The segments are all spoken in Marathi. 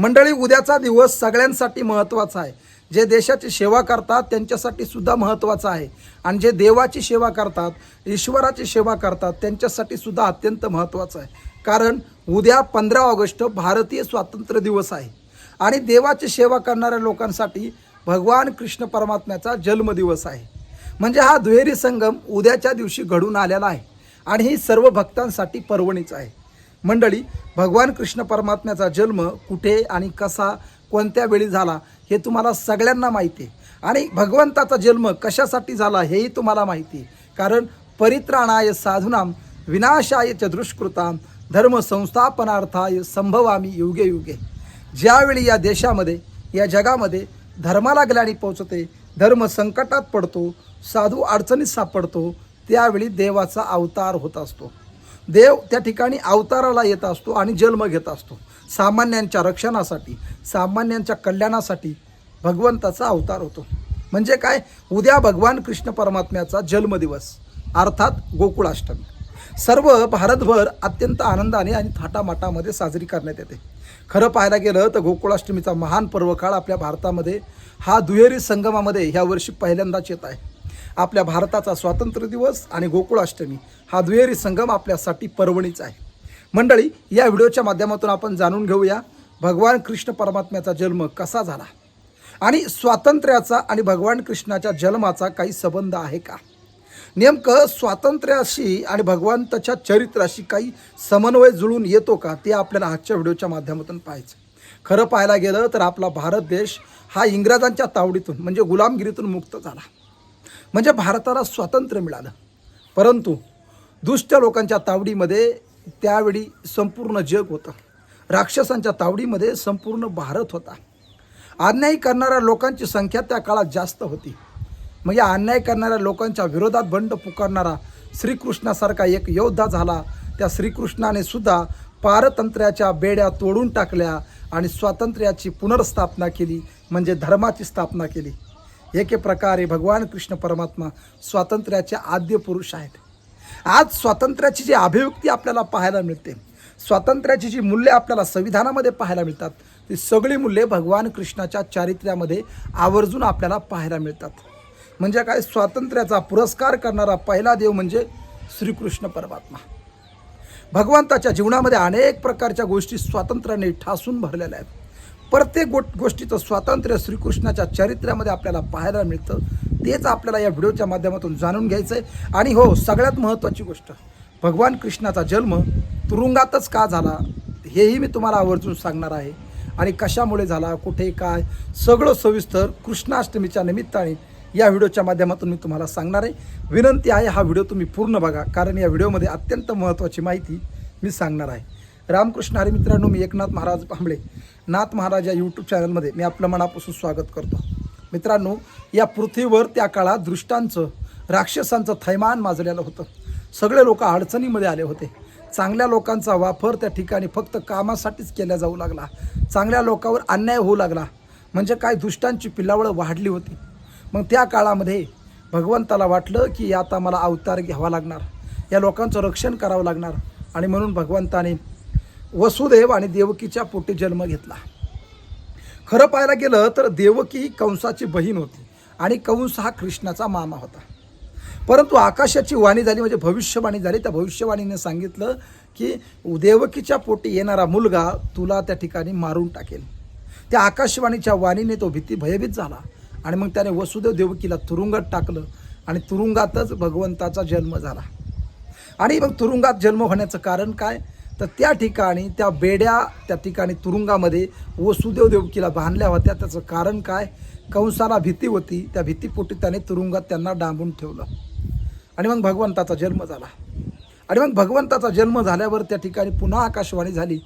मंडळी उद्याचा दिवस सगळ्यांसाठी महत्त्वाचा आहे. जे देशाची सेवा करतात त्यांच्यासाठी सुद्धा महत्त्वाचा आहे. आणि जे देवाची सेवा करतात ईश्वराची सेवा करतात त्यांच्यासाठी सुद्धा अत्यंत महत्त्वाचं आहे. कारण उद्या पंधरा ऑगस्ट भारतीय स्वातंत्र्य दिवस आहे. आणि देवाची सेवा करणाऱ्या लोकांसाठी भगवान कृष्ण परमात्म्याचा जन्मदिवस आहे. म्हणजे हा दुहेरी संगम उद्याच्या दिवशी घडून आलेला आहे. आणि ही सर्व भक्तांसाठी पर्वणीच आहे. मंडळी भगवान कृष्ण परमात्म्याचा जन्म कुठे आणि कसा कोणत्या वेळी झाला हे तुम्हाला सगळ्यांना माहिती आहे. आणि भगवंताचा जन्म कशासाठी झाला हेही तुम्हाला माहिती आहे. कारण परित्राणाय साधुनाम विनाशाय च दुष्कृताम धर्म संस्थापनार्थाय संभवामी युगे युगे. ज्यावेळी या देशामध्ये या जगामध्ये धर्माला ग्लानी पोचते धर्म संकटात पडतो साधू अडचणीत सापडतो त्यावेळी देवाचा अवतार होत असतो. देव त्या ठिकाणी अवताराला येत असतो आणि जन्म घेत असतो. सामान्यांच्या रक्षणासाठी सामान्यांच्या कल्याणासाठी भगवंताचा अवतार होतो. म्हणजे काय? उद्या भगवान कृष्ण परमात्म्याचा जन्मदिवस अर्थात गोकुळाष्टमी. सर्व भारतभर अत्यंत आनंदाने आणि थाटामाटामध्ये साजरी करण्यात येते. खरं पाहायला गेलं तर गोकुळाष्टमीचा महान पर्वकाळ आपल्या भारतामध्ये हा दुहेरी संगमामध्ये ह्या वर्षी पहिल्यांदाच येत आहे. आपल्या भारताचा स्वातंत्र्य दिवस आणि गोकुळाष्टमी हा दुहेरी संगम आपल्यासाठी पर्वणीच आहे. मंडळी या व्हिडिओच्या माध्यमातून आपण जाणून घेऊया भगवान कृष्ण परमात्म्याचा जन्म कसा झाला आणि स्वातंत्र्याचा आणि भगवान कृष्णाच्या जन्माचा काही संबंध आहे का? नेमकं स्वातंत्र्याशी आणि भगवंताच्या चरित्राशी काही समन्वय जुळून येतो का ते आपल्याला आजच्या व्हिडिओच्या माध्यमातून पाहायचं खरं पाहायला गेलं तर आपला भारत देश हा इंग्रजांच्या तावडीतून म्हणजे गुलामगिरीतून मुक्त झाला. म्हणजे भारताला स्वातंत्र्य मिळालं. परंतु दुष्ट लोकांच्या तावडीमध्ये त्यावेळी संपूर्ण जग होतं. राक्षसांच्या तावडीमध्ये संपूर्ण भारत होता. अन्याय करणाऱ्या लोकांची संख्या त्या काळात जास्त होती. मग या अन्याय करणाऱ्या लोकांच्या विरोधात बंड पुकारणारा श्रीकृष्णासारखा एक योद्धा झाला. त्या श्रीकृष्णाने सुद्धा पारतंत्र्याच्या बेड्या तोडून टाकल्या आणि स्वातंत्र्याची पुनर्स्थापना केली म्हणजे धर्माची स्थापना केली. एके प्रकारे भगवान कृष्ण परमात्मा स्वातंत्र्याचे आद्य पुरुष आहेत. आज स्वातंत्र्याची जी अभिव्यक्ती आपल्याला पाहायला मिळते स्वातंत्र्याची जी मूल्ये आपल्याला संविधानामध्ये पाहायला मिळतात ती सगळी मूल्ये भगवान कृष्णाच्या चारित्र्यामध्ये आवर्जून आपल्याला पाहायला मिळतात. म्हणजे काय? स्वातंत्र्याचा पुरस्कार करणारा पहिला देव म्हणजे श्रीकृष्ण परमात्मा. भगवंताच्या जीवनामध्ये अनेक प्रकारच्या गोष्टी स्वातंत्र्याने ठासून भरलेल्या आहेत. प्रत्येक गो गोष्टीचं स्वातंत्र्य श्रीकृष्णाच्या चरित्र्यामध्ये आपल्याला पाहायला मिळतं. तेच आपल्याला या व्हिडिओच्या माध्यमातून जाणून घ्यायचं आहे आणि हो सगळ्यात महत्त्वाची गोष्ट भगवान कृष्णाचा जन्म तुरुंगातच का झाला हेही मी तुम्हाला आवर्जून सांगणार आहे. आणि कशामुळे झाला कुठे काय सगळं सविस्तर कृष्णाष्टमीच्या निमित्ताने या व्हिडिओच्या माध्यमातून मी तुम्हाला सांगणार आहे. विनंती आहे हा व्हिडिओ तुम्ही पूर्ण बघा. कारण या व्हिडिओमध्ये अत्यंत महत्त्वाची माहिती मी सांगणार आहे. रामकृष्ण हरी मित्रांनो मी एकनाथ महाराज भांबळे. नाथ महाराज या यूट्यूब चॅनलमध्ये मी आपलं मनापासून स्वागत करतो. मित्रांनो या पृथ्वीवर त्या काळात दृष्टांचं राक्षसांचं थैमान माजलेलं होतं. सगळे लोक अडचणीमध्ये आले होते. चांगल्या लोकांचा वापर त्या ठिकाणी फक्त कामासाठीच केला जाऊ लागला. चांगल्या लोकांवर अन्याय होऊ लागला. म्हणजे काय? दुष्टांची पिलावळं वाढली होती. मग त्या काळामध्ये भगवंताला वाटलं की आता मला अवतार घ्यावा लागणार. या लोकांचं रक्षण करावं लागणार. आणि म्हणून भगवंताने वसुदेव आणि देवकीच्या पोटी जन्म घेतला. खरं पाहायला गेलं तर देवकी ही कंसाची बहीण होती आणि कंस हा कृष्णाचा मामा होता. परंतु आकाशाची वाणी झाली म्हणजे भविष्यवाणी झाली. त्या भविष्यवाणीने सांगितलं की देवकीच्या पोटी येणारा मुलगा तुला त्या ठिकाणी मारून टाकेल. त्या आकाशवाणीच्या वाणीने तो भीती भयभीत झाला आणि मग त्याने वसुदेव देवकीला तुरुंगात टाकलं आणि तुरुंगातच भगवंताचा जन्म झाला. आणि मग तुरुंगात जन्म होण्याचं कारण काय? तर त्या ठिकाणी त्या बेड्या त्या ठिकाणी तुरुंगामध्ये वसुदेव देवकीला बांधल्या होत्या. त्याचं कारण काय? कंसाला भीती होती. त्या भीतीपोटी त्याने तुरुंगात त्यांना डांबून ठेवलं. आणि मग भगवंताचा जन्म झाला. आणि मग भगवंताचा जन्म झाल्यावर त्या ठिकाणी पुन्हा आकाशवाणी झाली.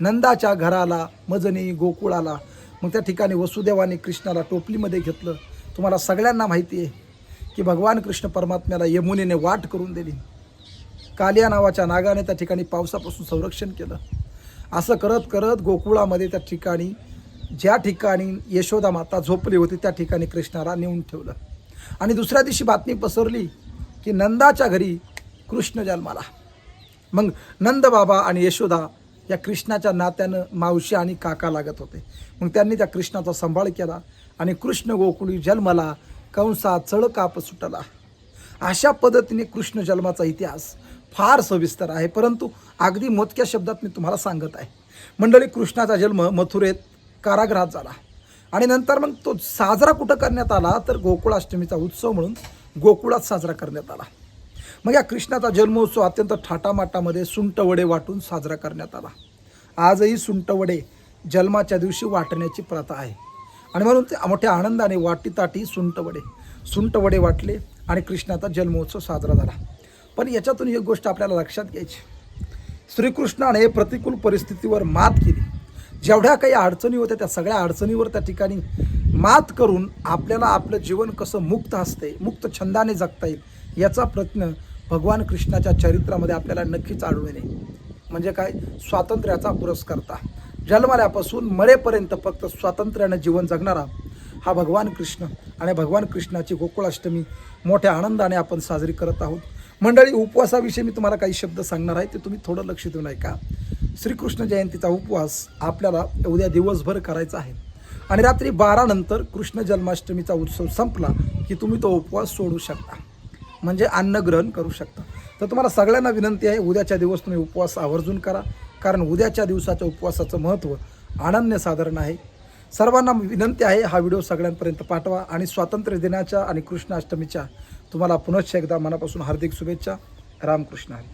नंदाच्या घराला मजनी गोकुळाला मग त्या ठिकाणी वसुदेवाने कृष्णाला टोपलीमध्ये घेतलं. तुम्हाला सगळ्यांना माहिती आहे की भगवान कृष्ण परमात्म्याला यमुनेने वाट करून दिली. कालिया नावाच्या नागाने त्या ठिकाणी पावसापासून संरक्षण केलं. असं करत करत गोकुळामध्ये त्या ठिकाणी ज्या ठिकाणी यशोदा माता झोपली होती त्या ठिकाणी कृष्णाला नेऊन ठेवलं. आणि दुसऱ्या दिवशी बातमी पसरली की नंदाच्या घरी कृष्ण जन्माला मग नंद बाबा आणि यशोदा या कृष्णाच्या नात्यानं मावशी आणि काका लागत होते. मग त्यांनी त्या कृष्णाचा सांभाळ केला आणि कृष्ण गोकुळी जन्मला कंसा चळ काप सुटला. अशा पद्धतीने कृष्ण जन्माचा इतिहास फार सविस्तर आहे परंतु अगदी मोजक्या शब्दात मी तुम्हाला सांगत आहे. मंडळी कृष्णाचा जन्म मथुरेत कारागृहात झाला. आणि नंतर मग तो साजरा कुठं करण्यात आला? तर गोकुळाष्टमीचा उत्सव म्हणून गोकुळात साजरा करण्यात आला. मग या कृष्णाचा जन्मोत्सव अत्यंत थाटामाटामध्ये सुंटवडे वाटून साजरा करण्यात आला. आजही सुंटवडे जन्माच्या दिवशी वाटण्याची प्रथा आहे. आणि म्हणून ते मोठ्या आनंदाने वाटीताटी सुंटवडे सुंटवडे वाटले आणि कृष्णाचा जन्मोत्सव साजरा झाला. पण याच्यातून एक गोष्ट आपल्याला लक्षात घ्यायची. श्रीकृष्णाने प्रतिकूल परिस्थितीवर मात केली. जेवढ्या काही अडचणी होत्या त्या सगळ्या अडचणीवर त्या ठिकाणी मात करून आपल्याला आपलं जीवन कसं मुक्त असते मुक्त छंदाने जगता येईल याचा प्रयत्न भगवान कृष्णाच्या चरित्रामध्ये आपल्याला नक्कीच आढळून येईल म्हणजे काय? स्वातंत्र्याचा पुरस्कर्ता. जन्माल्यापासून मरेपर्यंत फक्त स्वातंत्र्यानं जीवन जगणारा हा भगवान कृष्ण. आणि भगवान कृष्णाची गोकुळाष्टमी मोठ्या आनंदाने आपण साजरी करत आहोत. मंडळी उपवासाविषयी मी तुम्हाला काही शब्द सांगणार आहे ते तुम्ही थोडं लक्ष देऊन ऐका. श्रीकृष्ण जयंतीचा उपवास आपल्याला उद्या दिवसभर करायचा आहे. आणि रात्री बारानंतर कृष्ण जन्माष्टमीचा उत्सव संपला की तुम्ही तो उपवास सोडू शकता. म्हणजे अन्न ग्रहण करू शकता. तर तुम्हाला सगळ्यांना विनंती आहे उद्याच्या दिवस तुम्ही उपवास आवर्जून करा. कारण उद्याच्या दिवसाच्या उपवासाचं महत्त्व अनन्यसाधारण आहे. सर्वांना विनंती आहे हा व्हिडिओ सगळ्यांपर्यंत पाठवा आणि स्वातंत्र्य दिनाच्या आणि कृष्णाष्टमीच्या तुम्हाला पुनश्च एकदा मनापासून हार्दिक शुभेच्छा. रामकृष्ण हरी.